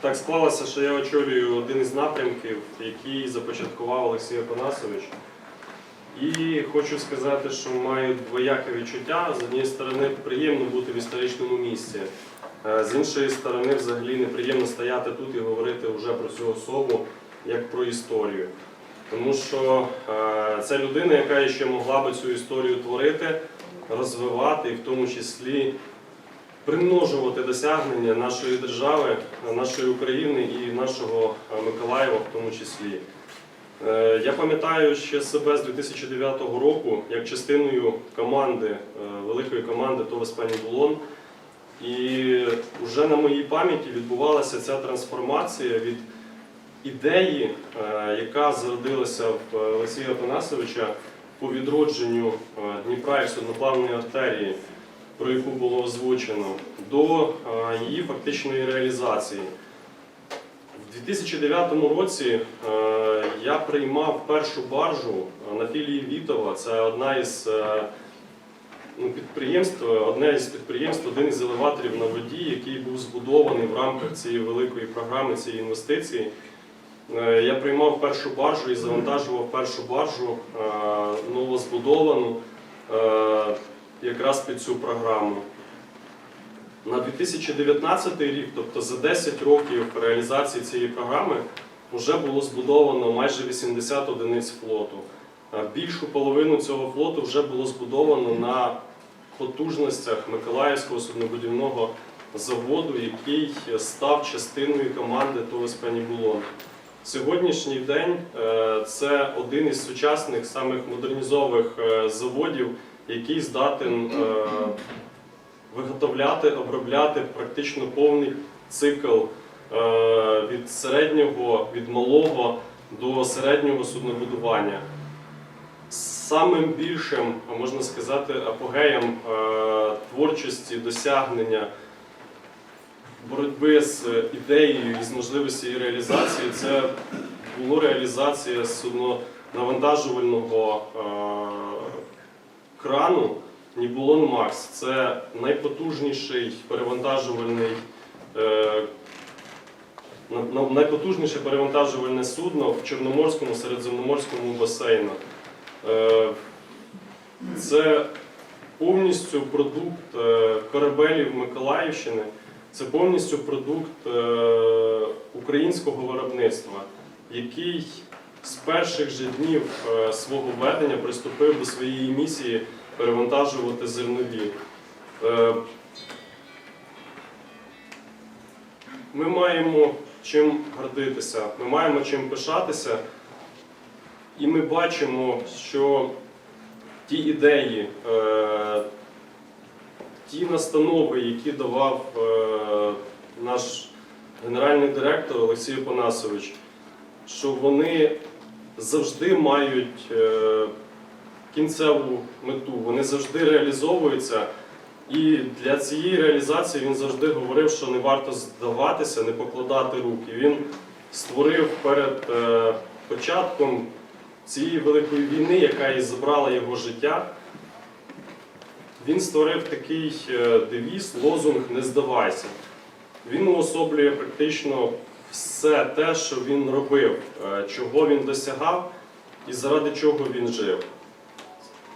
Так склалося, що я очолюю один із напрямків, який започаткував Олексій Апанасович. І хочу сказати, що маю двояке відчуття. З однієї сторони, приємно бути в історичному місці. Е, З іншої сторони, взагалі неприємно стояти тут і говорити вже про цю особу як про історію. Тому що це людина, яка ще могла би цю історію творити, розвивати і в тому числі примножувати досягнення нашої держави, нашої України і нашого е, Миколаєва в тому числі. Е, Я пам'ятаю ще себе з 2009 року як частиною команди, е, великої команди ТОВ Пані Булон. І вже на моїй пам'яті відбувалася ця трансформація від ідеї, яка зародилася в Олексія Афанасовича по відродженню Дніпра і судноплавної артерії, про яку було озвучено, до е, її фактичної реалізації. У 2009 році е, я приймав першу баржу на філії Вітова. Це одна із е, ну, підприємств, одне із підприємств, один із елеваторів на воді, який був збудований в рамках цієї великої програми, цієї інвестиції. Я приймав першу баржу і завантажував першу баржу новозбудовану якраз під цю програму. На 2019 рік, тобто за 10 років реалізації цієї програми, вже було збудовано майже 80 одиниць флоту. Більшу половину цього флоту вже було збудовано на потужностях Миколаївського суднобудівного заводу, який став частиною команди ТОВ Булон. Сьогоднішній день е, це один із сучасних самих модернізованих е, заводів, який здатен е, виготовляти, обробляти практично повний цикл е, від середнього, від малого до середнього суднобудування. Самим більшим, можна сказати, апогеєм е, творчості, досягнення боротьби з ідеєю і з можливістю її реалізації це була реалізація суднонавантажувального е, крану Нібулон Макс. Це найпотужніший перевантажувальний е, на- на- найпотужніше перевантажувальне судно в Чорноморському середземноморському басейну. Е, Це повністю продукт е, корабелів Миколаївщини, це повністю продукт українського виробництва, який з перших же днів е, свого ведення приступив до своєї місії перевантажувати зернові. Е, Ми маємо чим гордитися, ми маємо чим пишатися, і ми бачимо, що ті ідеї, е, ті настанови, які давав наш генеральний директор Олексій Панасович, що вони завжди мають е, кінцеву мету, вони завжди реалізовуються. І для цієї реалізації він завжди говорив, що не варто здаватися, не покладати руки. Він створив перед е, початком цієї великої війни, яка і забрала його життя. Він створив такий е, девіз, лозунг Не здавайся. Він уособлює практично все те, що він робив, е, чого він досягав і заради чого він жив.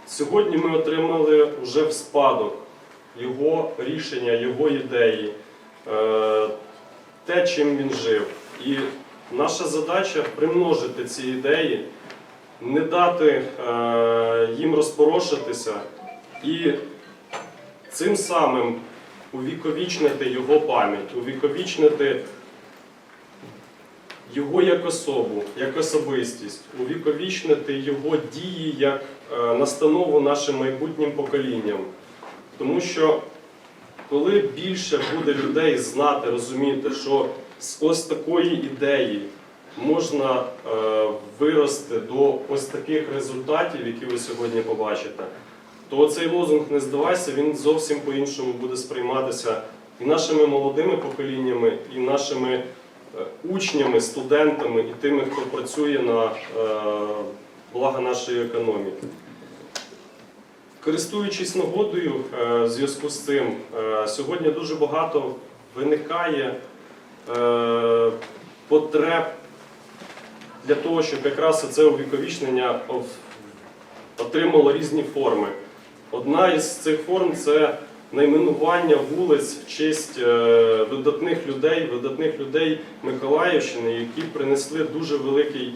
Сьогодні ми отримали вже в спадок його рішення, його ідеї, е, те, чим він жив. І наша задача примножити ці ідеї, не дати е, їм розпорошитися і цим самим увіковічнити його пам'ять, увіковічнити його як особу, як особистість, увіковічнити його дії як е, настанову нашим майбутнім поколінням. Тому що коли більше буде людей знати, розуміти, що з ось такої ідеї можна е, вирости до ось таких результатів, які ви сьогодні побачите, то цей лозунг не здавайся, він зовсім по-іншому буде сприйматися і нашими молодими поколіннями, і нашими учнями, студентами, і тими, хто працює на е, благо нашої економіки. Користуючись нагодою е, в зв'язку з цим, е, сьогодні дуже багато виникає е, потреб для того, щоб якраз це увіковічнення отримало різні форми. Одна із цих форм це найменування вулиць в честь е, видатних людей, видатних людей Миколаївщини, які принесли дуже великий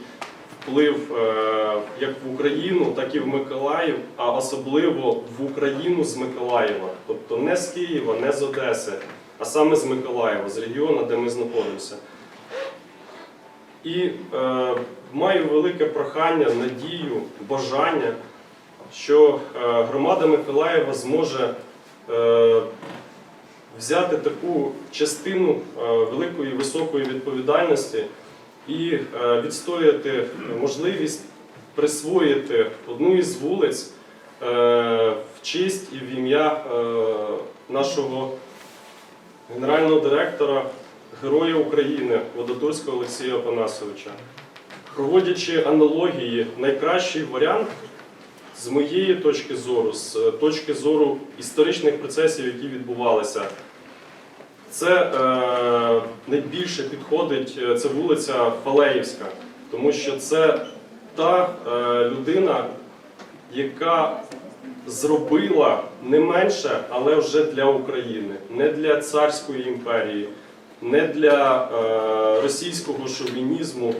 вплив е, як в Україну, так і в Миколаїв, а особливо в Україну з Миколаєва. Тобто не з Києва, не з Одеси, а саме з Миколаєва, з регіону, де ми знаходимося. І е, маю велике прохання, надію, бажання, що е, громада Миколаєва зможе взяти таку частину е, великої високої відповідальності і е, відстояти можливість присвоїти одну із вулиць е, в честь і в ім'я е, нашого генерального директора, Героя України Водотурського Олексія Опанасовича. Проводячи аналогії, найкращий варіант з моєї точки зору, з е, точки зору історичних процесів, які відбувалися, це е, найбільше підходить е, це вулиця Фалеївська, тому що це та е, людина, яка зробила не менше, але вже для України, не для царської імперії, не для е, російського шовінізму,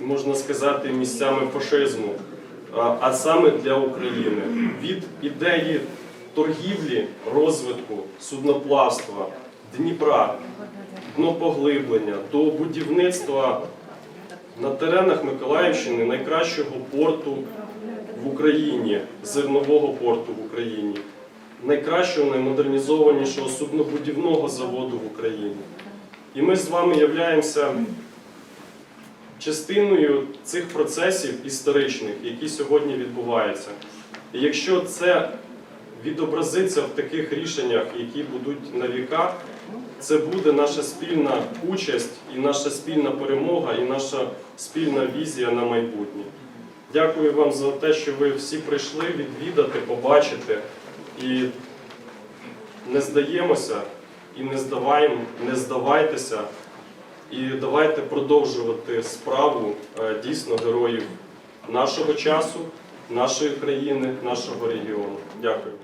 можна сказати, місцями фашизму, а, саме для України. Від ідеї торгівлі, розвитку, судноплавства, Дніпра, днопоглиблення до будівництва на теренах Миколаївщини найкращого порту в Україні, зернового порту в Україні, найкращого, наймодернізованішого суднобудівного заводу в Україні. І ми з вами являємося частиною цих процесів історичних, які сьогодні відбуваються. І якщо це відобразиться в таких рішеннях, які будуть на віка, це буде наша спільна участь і наша спільна перемога, і наша спільна візія на майбутнє. Дякую вам за те, що ви всі прийшли відвідати, побачити і не здаємося, і не здаваємо, не здавайтеся. І давайте продовжувати справу е, дійсно героїв нашого часу, нашої країни, нашого регіону. Дякую.